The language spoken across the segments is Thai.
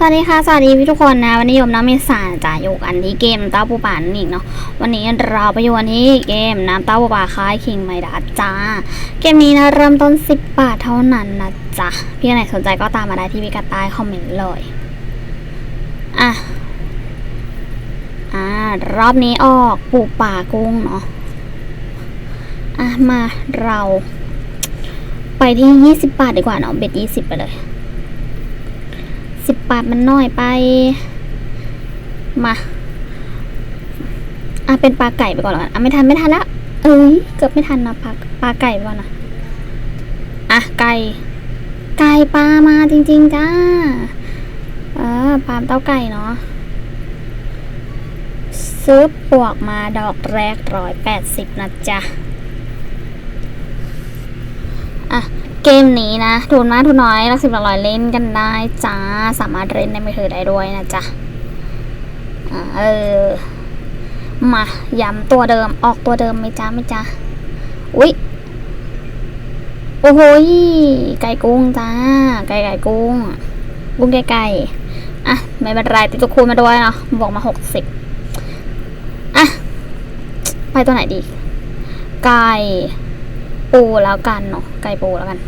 สวัสดีค่ะ สวัสดีพี่ทุกคนนะ วันนี้โยมน้ำเมษาจะอยู่กันที่เกมเต้าปูป่านั่นเองเนาะวันนี้เราไปอยู่กันที่เกมน้ำเต้าปูป่าคล้ายคิงไมดาจ้า เกมนี้นะเริ่มต้น 10 บาทเท่านั้นนะจ๊ะพี่ไหนสนใจก็ตามมาได้ที่พิกัดใต้คอมเมนต์เลยอะอ่ารอบนี้ออกปูป่ากุ้งเนาะอะมาเรา ไปที่ 20 บาทดีกว่าเนาะเบ็ด20 ไปเลย สิบบาทมันน้อยไป มาอะเป็นปลาไก่ไปก่อนล้วกันอะไม่ทันไม่ทันละเอ้ยเกือบไม่ทันนะปลาปลาไก่ไปก่อนนะอะไก่ ไก่ปลามาจริง ๆจ้าเออปลาเต้าไก่เนาะซื้อปวกมาดอกแรกร้อยแปดสิบนะจ๊ะ อะ เกมนี้นะ ทุนมากทุนน้อยรักสิบหลักร้อยเล่นกันได้จ้า สามารถเล่นในมือถือได้ด้วยนะจ๊ะอ่าเออ มาย้ำตัวเดิมออกตัวเดิมไหมจ้าไหมจ้าอุ๊ยโอ้โหไก่กุ้งจ้า ไก่ไก่กุ้ง กุ้งไก่ไก่อะ ไม่เป็นไรติดตัวคูณมาด้วยเนาะบอกมาหกสิบอะ ไปตัวไหนดี ไก่ปูแล้วกันเนาะไก่ปูแล้วกัน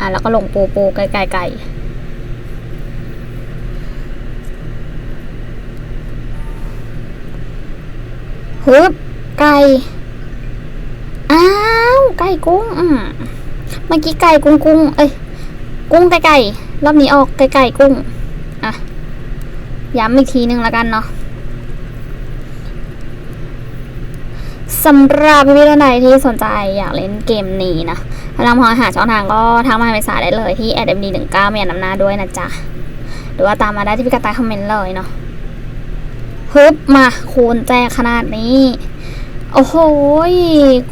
อะแล้วก็ลงปูปูไก่ไก่ไก่ฮึบไก่ อ้าว ไก่กุ้งอืมเมื่อกี้ไก่กุ้งกุ้งเอ้ย กุ้งไก่ไก่รอบนี้ออกไก่ไก่กุ้ง อะ ย้ำอีกทีนึงแล้วกันเนาะ สำหรับพี่ๆท่านใดที่สนใจอยากเล่นเกมนี้นะถ้าทางพอหาช่องทางก็ทางมาเป็นสายได้เลยที่ a d m d 1 9เมียนำหน้าด้วยนะจ๊ะ หรือว่าตามมาได้ที่พิกัดใต้คอมเมนต์เลยเนาะฮึบมาคูณแจกขนาดนี้ โอ้โห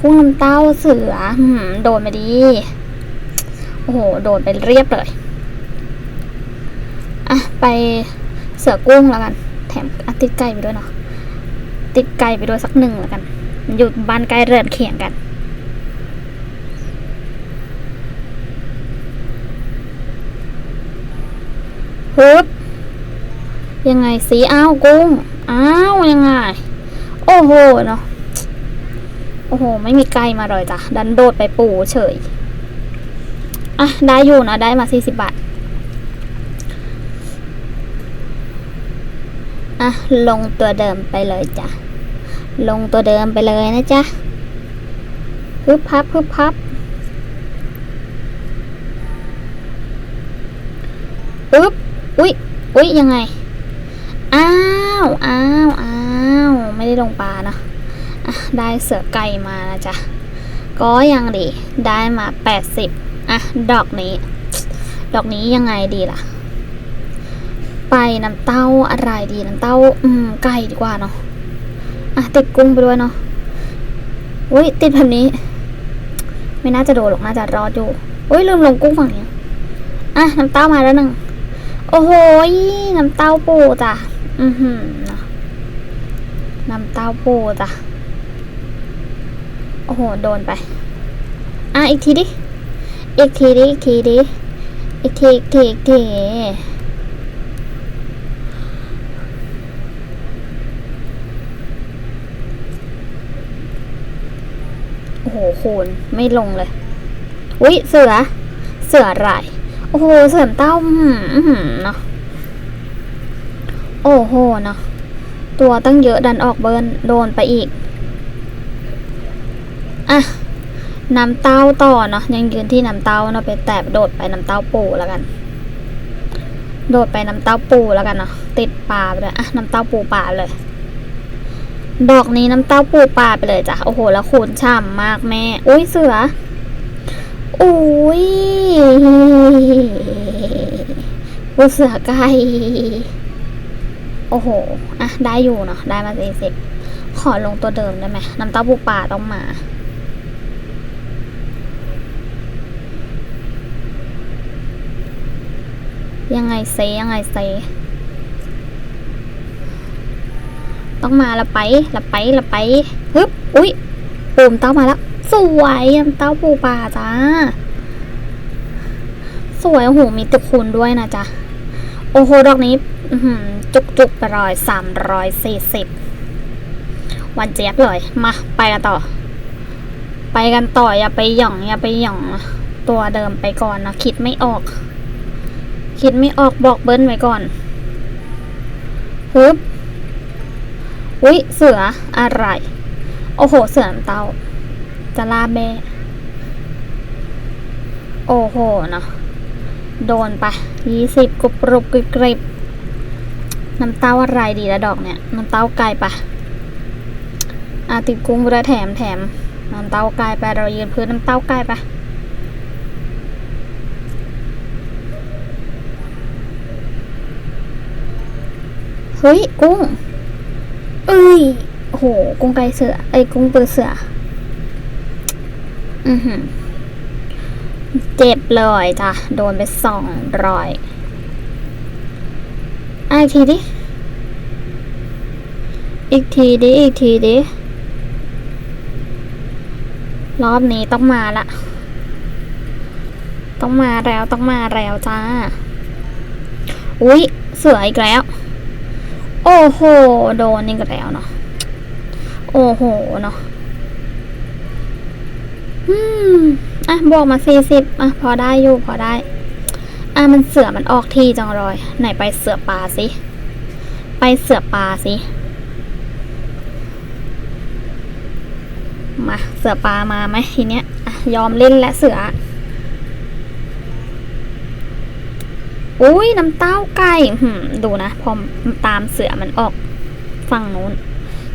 กุ้งน้ำเต้าเสือโดนไปดี โอ้โห โดนไปเรียบเลย อะ ไปเสือกุ้งแล้วกัน แถมติดไก่ไปด้วยเนาะติดไก่ไปด้วยสักหนึ่งแล้วกัน อยู่บ้านใกล้เรือนเคียงกัน ฮึบ ยังไงสีอ้าวกุ้ง อ้าวยังไง โอ้โหเนาะ โอ้โห ไม่มีไก่มาเลยจ้ะ ดันโดดไปปูเฉย อะ ได้อยู่นะ ได้มาสี่สิบบาท อะ ลงตัวเดิมไปเลยจ้ะ ลงตัวเดิมไปเลยนะจ๊ะพึบพับพึบพับปึ๊บอุ๊ยอุ๊ยยังไง อ้าวอ้าวอ้าวไม่ได้ลงปลาเนะอะได้เสือไก่มานะจ๊ะ ก็ยังดี ได้มาแปดสิบอะ ดอกนี้ ดอกนี้ยังไงดีล่ะ ไปน้ำเต้าอะไรดีน้ำเต้า อืม ไก่ดีกว่าเนาะ อะติดกุ้งไปด้วยเนาะอุ้ยติดแบบนี้ ไม่น่าจะโดนหรอกน่าจะรอดอยู่อุ้ยลืมลงกุ้งฝั่งนี้อะน้ำเต้ามาแล้วหนึ่งโอ้โหน้ำเต้าปูจ้ะอือหือน้ำเต้าปูจ้ะโอ้โหโดนไป อะอีกทีดิอีกทีดิอีกทีดิอีกทีอีกทีอีกที โอ้ โหคูณไม่ลงเลย อุ้ยเสือ เสืออะไรโอ้โห เสือเต้าหืออื้อหือเนาะโอ้โหเนาะตัวตั้งเยอะดันออกเบิร์นโดนไปอีก อะน้ำเต้าต่อเนาะยังยืนที่น้ำเต้าเนาะไปแตะโดดไปน้ำเต้าปูแล้วกัน โดดไปน้ำเต้าปูแล้วกันเนาะติดปลาไปเลยอะน้ำเต้าปูปลาเลย ดอกนี้น้ำเต้าปูปลาไปเลยจ้ะ โอ้โห แล้วคูณฉ่ำมากแม่ อุ้ยเสือ อุ้ยปูเสือไก่โอ้โห อะ ได้อยู่เนาะ ได้มาสี่สิบขอลงตัวเดิมได้ไหม น้ำเต้าปูปลาต้องมายังไงเซยังไงเซ ต้องมาละไปละไปละไปฮึบอุ๊ยปูมเต้ามาแล้ว สวยเต้าปูปลาจ้า สวยโอ้โหมีตึกคูณด้วยนะจ๊ะ โอ้โห ดอกนี้จุกจุกไปร้อยสามร้อยสี่สิบวันเจี๊ยบเลย มา ไปกันต่อ ไปกันต่อ อย่าไปหย่อง อย่าไปหย่อง ตัวเดิมไปก่อนนะ คิดไม่ออก คิดไม่ออกบอกเบิ้ลไว้ก่อนฮึบ อุ้ยเสืออะไร โอ้โห เสือน้ำเตา จะลาเบะโอ้โห เนาะ โดนไปยี่สิบกรุบกรุบกริบกริบน้ำเต้าอะไรดีละดอกเนี่ย น้ำเต้าไก่ปะอาติดกุ้งไปด้วยแถมแถมน้ำเต้าไก่ไปเรายืนพื้นน้ำเต้าไก่ปะเฮ้ยกุ้ง อ้ยโหกุ้งไก่เสือเอ้ยกุ้งปือเสือ อือหือเจ็บเลยจ้ะ โดนไปสองรอยอะอีกทีดิ อีกทีดิ อีกทีดิ รอบนี้ต้องมาละ ต้องมาแล้วต้องมาแล้วจ้า อุ๊ย เสืออีกแล้ว โอ้โห โดนอีกแล้วเนาะ โอ้โห เนาะ อืม อะ บวกมาสี่สิบอะ พอได้อยู่ พอได้ อะ มันเสือมันออกที่จังรอย ไหนไปเสือปลาสิ ไปเสือปลาสิ มา เสือปลามาไหมทีเนี้ย อะ ยอมเล่นและเสือ อุ้ยน้ำเต้าไก่หืมดูนะ พอตามเสือมันออกฝั่งนู้น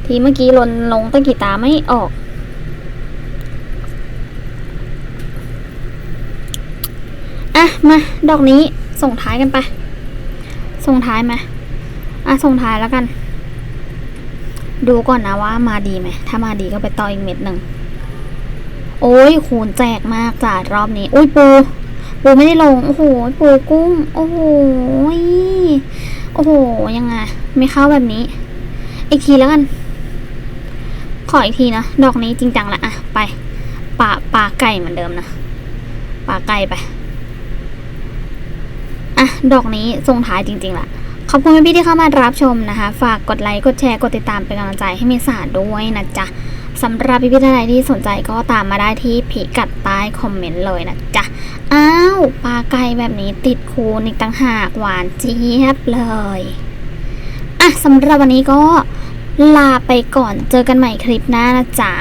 ทีเมื่อกี้ลนลงตั้งกี่ตาไม่ออก อะ มา ดอกนี้ส่งท้ายกันไป ส่งท้ายไหมอะ ส่งท้ายแล้วกัน ดูก่อนนะว่ามาดีไหม ถ้ามาดีก็ไปต่ออีกเม็ดหนึ่ง โอ้ย คูณแจกมากจ้ารอบนี้ อุ้ยปู ปูไม่ได้ลง โอ้โห ปูกุ้ง โอ้โห โอ้โห ยังไง ไม่เข้าแบบนี้ อีกทีแล้วกัน ขออีกทีนะ ดอกนี้จริงจังละอะไปปลาปลาไก่เหมือนเดิมนะปลาไก่ไป อะ ดอกนี้ส่งท้ายจริงๆละขอบคุณพี่ที่เข้ามารับชมนะคะ ฝากกดไลค์ กดแชร์ กดติดตามเป็นกำลังใจให้เมษาด้วยนะจ๊ะ สำหรับพี่ๆท่านใดที่สนใจก็ตามมาได้ที่พิกัดใต้คอมเมนต์เลยนะจ๊ะ อ้าวปลาไก่แบบนี้ติดคูนอีกต่างหากหวานเจี๊ยบเลยอะสำหรับวันนี้ก็ลาไปก่อนเจอกันใหม่คลิปหน้านะจ๊ะ